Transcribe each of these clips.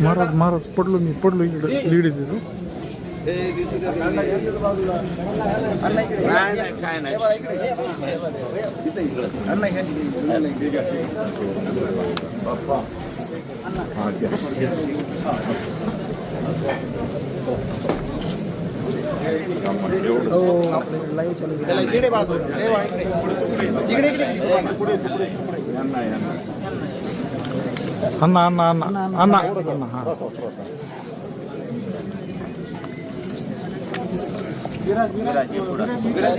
महाराज महाराज पडलो मी पडलो इकडे लिडी तू काय नाही ಅಣ್ಣ ಅಣ್ಣ ಅಣ್ಣ ಅಣ್ಣ ಅಣ್ಣ ಹಾಂ ವಿರಾಜ್ ವಿರಾಜ್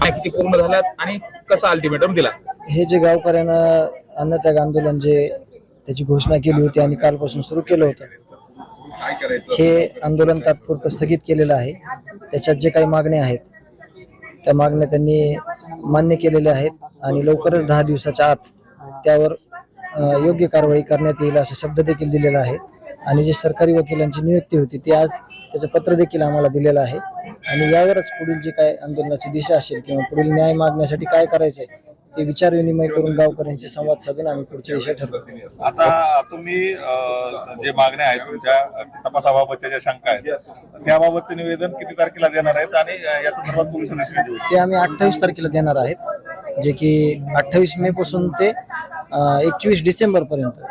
हा किती पूर्ण झाल्यात आणि कसा अल्टिमेटम दिला? हे जे गावकऱ्यानं अन्नत्याग आंदोलन जे त्याची घोषणा केली होती आणि कालपासून सुरू केलं होतं हे आंदोलन तात्पुरतं स्थगित केलेलं आहे. त्याच्यात जे काही मागण्या आहेत त्या मागण्या त्यांनी मान्य केलेल्या आहेत आणि लवकरच दहा दिवसाच्या आत त्यावर योग्य कारवाई करण्यात येईल असा शब्द देखील दिलेला आहे. आणि जे सरकारी वकिलांची नियुक्ती होती ती आज त्याचं पत्र देखील आम्हाला दिलेलं आहे. आणि यावरच पुढील जे काय आंदोलनाची दिशा असेल किंवा पुढील न्याय मागण्यासाठी काय करायचंय ते विचार विनिमय करून गावकऱ्यांशी संवाद साधून आम्ही पुढच्या दिशा ठरवू. आता तुम्ही जे मागण्या आहेत तुमच्या तपासाबाबतच्या ज्या शंका आहेत त्याबाबतचे निवेदन किती तारखेला देणार आहेत आणि या संदर्भात देऊ? ते आम्ही अठ्ठावीस तारखेला देणार आहेत जे की अठ्ठावीस मे पासून ते एकवीस डिसेंबर पर्यंत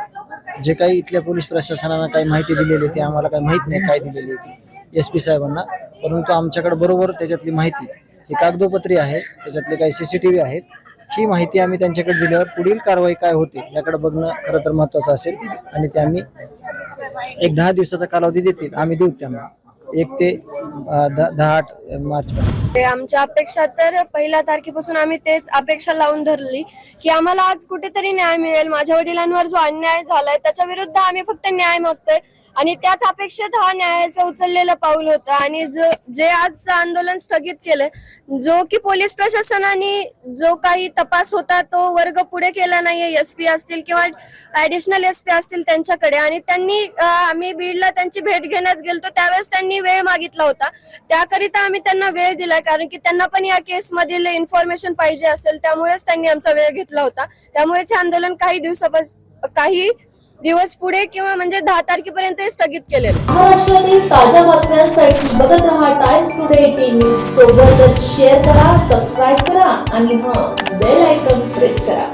जे काही इथल्या पोलीस प्रशासनानं काही माहिती दिलेली होती आम्हाला काही माहीत नाही काय दिलेली होती एस पी साहेबांना. परंतु आमच्याकडे बरोबर त्याच्यातली माहिती ही कागदोपत्री आहे त्याच्यातले काही सी सी टी व्ही आहेत. ही माहिती आम्ही त्यांच्याकडे दिल्यावर पुढील कारवाई काय होते याकडे बघणं खरं तर महत्वाचं असेल आणि ते आम्ही एक दहा दिवसाचा कालावधी देतील आम्ही देऊ त्यांना. एक ते दहा मार्च ते आमच्या अपेक्षा तर पहिल्या तारखेपासून आम्ही तेच अपेक्षा लावून धरली की आम्हाला आज कुठेतरी न्याय मिळेल. माझ्या वडिलांवर जो अन्याय झालाय त्याच्या विरुद्ध आम्ही फक्त न्याय मागतोय. आणि त्याच अपेक्षेत हा न्यायाचं उचललेलं पाऊल होतं. आणि जो जे आज आंदोलन स्थगित केलंय जो की पोलीस प्रशासनाने जो काही तपास होता तो वर्ग पुढे केला नाहीये. एस पी असतील किंवा ऍडिशनल एस पी असतील त्यांच्याकडे. आणि त्यांनी आम्ही बीडला त्यांची भेट घेण्यात गेलतो त्यावेळेस त्यांनी वेळ मागितला होता. त्याकरिता आम्ही त्यांना वेळ दिलाय कारण की त्यांना पण या केस मधील इन्फॉर्मेशन पाहिजे असेल त्यामुळेच त्यांनी आमचा वेळ घेतला होता. त्यामुळेच हे आंदोलन काही दिवसापासून काही दिवस पुढे किंवा म्हणजे दहा तारखेपर्यंत हे स्थगित केलेलं. महाराष्ट्रातील ताज्या बातम्यांसाठी बघत राहा टाइम्स टुडे टीव्ही सोबतच शेअर करा सबस्क्राईब करा आणि हा बेल आयकॉन प्रेस करा.